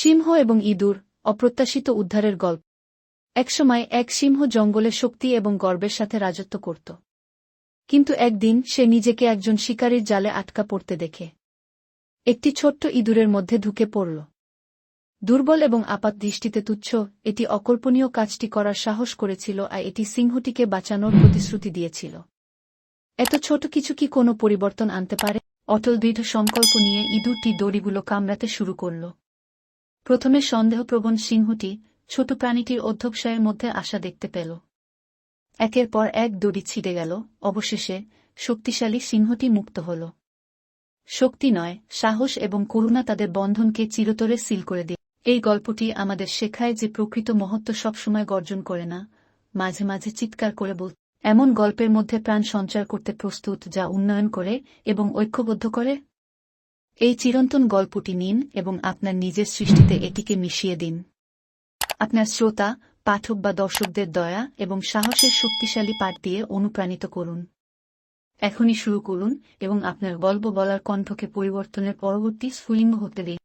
সিংহ এবং ইঁদুর, অপ্রত্যাশিত উদ্ধারের গল্প। একসময় এক সিংহ জঙ্গলে শক্তি এবং গর্বের সাথে রাজত্ব করত। কিন্তু একদিন সে নিজেকে একজন শিকারীর জালে আটকা পড়তে দেখে। একটি ছোট্ট ইঁদুরের মধ্যে ঢুকে পড়ল। দুর্বল এবং আপাত দৃষ্টিতে তুচ্ছ, এটি অকল্পনীয় কাজটি করার সাহস করেছিল আর এটি সিংহটিকে বাঁচানোর প্রতিশ্রুতি দিয়েছিল। এত ছোট কিছু কি কোনো পরিবর্তন আনতে পারে? অটল দৃঢ় সংকল্প নিয়ে ইঁদুরটি দড়িগুলো কামড়াতে শুরু করল। প্রথমে সন্দেহপ্রবণ সিংহটি ছোট প্রাণীটির অধ্যবসায়ের মধ্যে আশা দেখতে পেল। একের পর এক দড়ি ছিঁড়ে গেল, অবশেষে শক্তিশালী সিংহটি মুক্ত হল। শক্তি নয়, সাহস এবং করুণা তাদের বন্ধনকে চিরতরে সিল করে দিয়ে এই গল্পটি আমাদের শেখায় যে প্রকৃত মহত্ব সবসময় গর্জন করে না, মাঝে মাঝে চিৎকার করে বল। এমন গল্পের মধ্যে প্রাণ সঞ্চার করতে প্রস্তুত যা উন্নয়ন করে এবং ঐক্যবদ্ধ করে এই চিরন্তন গল্পটি নিন এবং আপনার নিজের সৃষ্টিতে এটিকে মিশিয়ে দিন। আপনার শ্রোতা, পাঠক বা দর্শকদের দয়া এবং সাহসের শক্তিশালী পাঠ দিয়ে অনুপ্রাণিত করুন। এখনই শুরু করুন এবং আপনার গল্প বলার কণ্ঠকে পরিবর্তনের পরবর্তী স্ফুলিঙ্গ হতে দিন।